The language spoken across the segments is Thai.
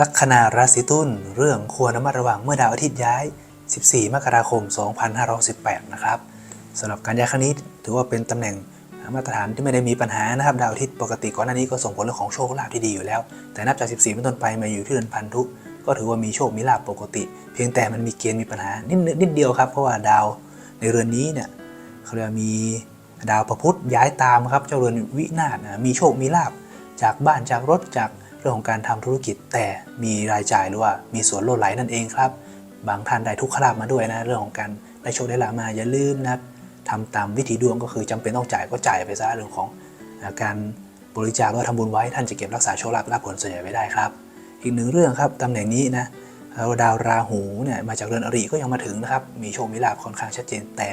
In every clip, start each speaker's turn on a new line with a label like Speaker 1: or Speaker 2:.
Speaker 1: ลัคนาราศีตุลเรื่องควรระมัดระวังเมื่อดาวอาทิตย์ย้าย 14 มกราคม 2518 นะครับสำหรับการย้ายครั้งนี้ถือว่าเป็นตำแหน่งมาตรฐานที่ไม่ได้มีปัญหานะครับดาวอาทิตย์ปกติก่อนหน้านี้ก็ส่งผลเรื่องของโชคลาภที่ดีอยู่แล้ว แต่นับจาก 14 เป็นต้นไปมาอยู่ที่เดือนพันธุก็ถือว่ามีโชคมีลาภปกติ เพียงแต่มันมีเกณฑ์มีปัญหานิดนิดเดียวครับ เพราะว่าดาวในเรือนนี้เนี่ยเขาเรียกมีดาวประพุธย้ายตามครับเจ้าเรือนวินาศมีโชคมีลาภจากบ้านจากรถจาก รื่องของการทำธุรกิจแต่มีรายจ่ายหรือว่ามีส่วนลดไหลนั่นเองครับ บางท่านได้ทุกขลาภมาด้วยนะเรื่องของการได้โชคได้ลาภมาอย่าลืมนะครับทำตามวิถีดวงก็คือจำเป็นต้องจ่ายก็จ่ายไปซะเรื่องของการบริจาคหรือทำบุญไว้ท่านจะเก็บรักษาโชคลาภรับผลส่วนใหญ่ไว้ได้ครับ อีกหนึ่งเรื่องครับตำแหน่งนี้นะดาวราหูเนี่ยมาจากเรือนอริก็ยังมาถึงนะครับมีโชคมีลาภค่อนข้างชัดเจนแต่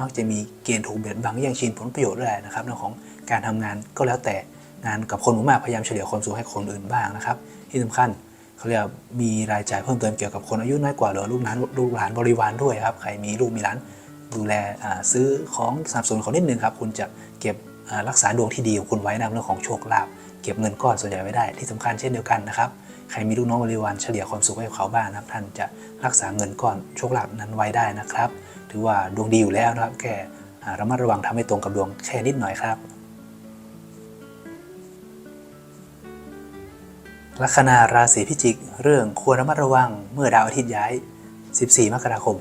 Speaker 1: มักจะมีเกณฑ์ถูกเบียดบังแย่งชิงผลประโยชน์ด้วยนะครับเรื่องของการทำงานก็แล้วแต่ งานกับคนหมู่มากพยายามเฉลี่ยความสูงให้คนอื่นบ้างนะครับ ที่สำคัญเขาเรียกมีรายจ่ายเพิ่มเติมเกี่ยวกับคนอายุน้อยกว่าหรือลูกหลานลูกหลานบริวารด้วยครับใครมีลูกมีหลานดูแลซื้อของสนับสนุนเขานิดนึงครับคุณจะเก็บรักษาดวงที่ดีของคุณไว้นะเรื่องของโชคลาภเก็บเงินก้อนส่วนใหญ่ไว้ได้ที่สำคัญเช่นเดียวกันนะครับใครมีลูกน้องบริวารเฉลี่ยความสุขให้เขาบ้างนะครับ ท่านจะรักษาเงินก้อนโชคลาภนั้นไว้ได้นะครับ ถือว่าดวงดีอยู่แล้วนะครับแค่ระมัดระวังทำให้ตรงกับดวงแค่นิดหน่อยครับ ลัคนาราศีพิจิก เรื่องควรระมัดระวังเมื่อดาวอาทิตย์ย้าย 14 มกราคม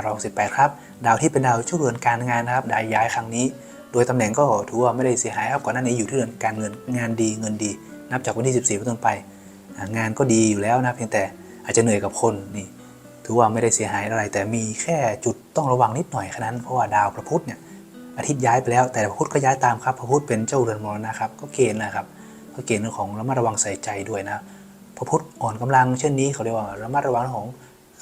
Speaker 1: 2568 ครับ ดาวที่เป็นดาวช่วยเรือนการงานนะครับดาวย้ายครั้งนี้ โดยตำแหน่งก็ถือว่าไม่ได้เสียหายครับก่อนหน้านี้อยู่ที่เรือนการเงินงานดีเงินดี นับจากวันที่ 14เป็นต้นไป งานก็ดีอยู่แล้วนะเพียงแต่อาจจะเหนื่อยกับคนนี่ถือว่าไม่ได้เสียหายอะไร แต่มีแค่จุดต้องระวังนิดหน่อยแค่นั้นเพราะว่าดาวพระพุธเนี่ยอาทิตย์ย้ายไปแล้วแต่พระพุธก็ย้ายตามครับพระพุธเป็นเจ้าเรือนมรณะครับก็เกณฑ์นะครับ ก็เกณฑ์เรื่องของระมัดระวังใส่ใจด้วยนะพระพุธอ่อนกำลังเช่นนี้เขาเรียกว่าระมัดระวังของ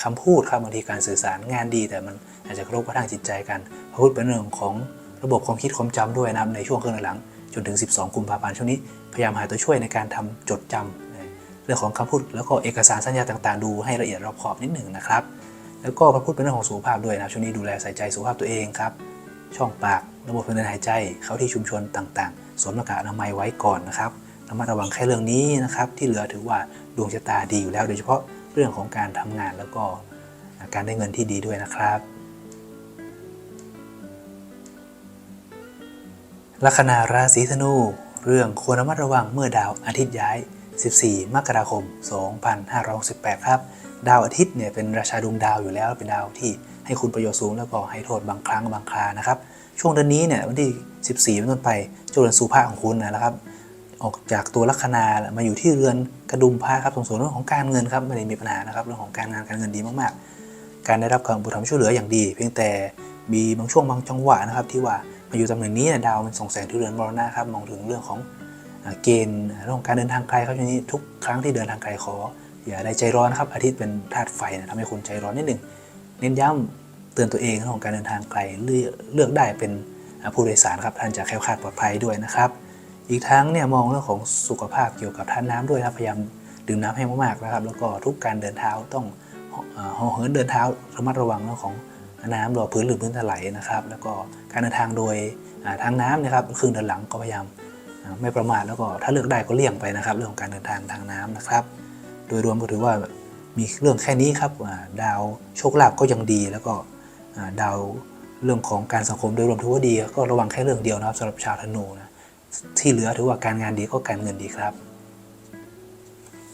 Speaker 1: คำพูดครับบางทีการสื่อสารงานดี แต่มันอาจจะกระทบกระทั่งจิตใจกันพระพุธเป็นเรื่องของระบบความคิดความจำด้วยนะในช่วงครึ่งหลังจนถึง 12 กุมภาพันธ์ช่วงนี้พยายามหาตัวช่วยในการทำจดจำเรื่องของคำพูดแล้วก็เอกสารสัญญาต่างๆ ดูให้ละเอียดรอบขอบนิดหนึ่งนะครับ แล้วก็พระพูดเป็นเรื่องของสุขภาพด้วยนะช่วงนี้ดูแลใส่ใจสุขภาพตัวเองครับ ช่องปากระบบทางเดินหายใจเข้าที่ชุมชนต่างๆสวมหน้ากากอนามัยไว้ก่อนนะครับ ระมัดระวังแค่เรื่องนี้นะครับ ที่เหลือถือว่าดวงชะตาดีอยู่แล้ว โดยเฉพาะเรื่องของการทำงานแล้วก็การได้เงินที่ดีด้วยนะครับลัคนาราศีธนู เรื่องควรระมัดระวังเมื่อดาวอาทิตย์ย้าย 14 มกราคม 2568 ครับ ดาวอาทิตย์เนี่ยเป็นราชาดวงดาวอยู่แล้ว เป็นดาวที่ให้คุณประโยชน์สูงแล้วก็ให้โทษบางครั้งบางครานะครับ ช่วงเดือนนี้เนี่ยวันที่ 14 เป็นต้นไปจ้าเรือนสุภาของคุณนะครับ ออกจากตัวลัคนามาอยู่ที่เรือนกระดุมพระครับส่งผลเรื่องของการเงินครับไม่ได้มีปัญหานะครับเรื่องของการงานการเงินดีมากๆ การได้รับการบุธรรมช่วยเหลืออย่างดี เพียงแต่มีบางช่วงบางจังหวะนะครับ ที่ว่ามาอยู่ตำแหน่งนี้ดาวมันส่งแสงที่เรือนมรณะครับมองถึงเรื่องของเกณฑ์เรื่องของการเดินทางไกลครับช่วงนี้ทุกครั้งที่เดินทางไกลขออย่าได้ใจร้อนนะครับอาทิตย์เป็นธาตุไฟนะทำให้คุณใจร้อนนิดหนึ่งเน้นย้ำเตือนตัวเองเรื่องของการเดินทางไกลเลือกได้เป็นผู้โดยสารครับท่านจะแคล้วคลาดปลอดภัยด้วยนะครับ อีกทั้งเนี่ยมองเรื่องของสุขภาพเกี่ยวกับท่าน้ำด้วยนะพยายามดื่มน้ำให้มากๆนะครับ แล้วก็ทุกการเดินเท้าต้องห่อเหินเดินเท้าระมัดระวังเรื่องของน้ำรอพื้นหรือพื้นถลายนะครับ แล้วก็การเดินทางโดยทางน้ำนะครับครึ่งเดินหลังก็พยายามไม่ประมาทแล้วก็ถ้าเลือกได้ก็เลี่ยงไปนะครับ เรื่องของการเดินทางทางน้ำนะครับ โดยรวมก็ถือว่ามีเรื่องแค่นี้ครับดาวโชคลาภก็ยังดี แล้วก็ดาวเรื่องของการสังคมโดยรวมถือว่าดี ก็ระวังแค่เรื่องเดียวนะครับสำหรับชาวธนูนะ ที่เหลือถือว่าการงานดีก็การเงินดีครับ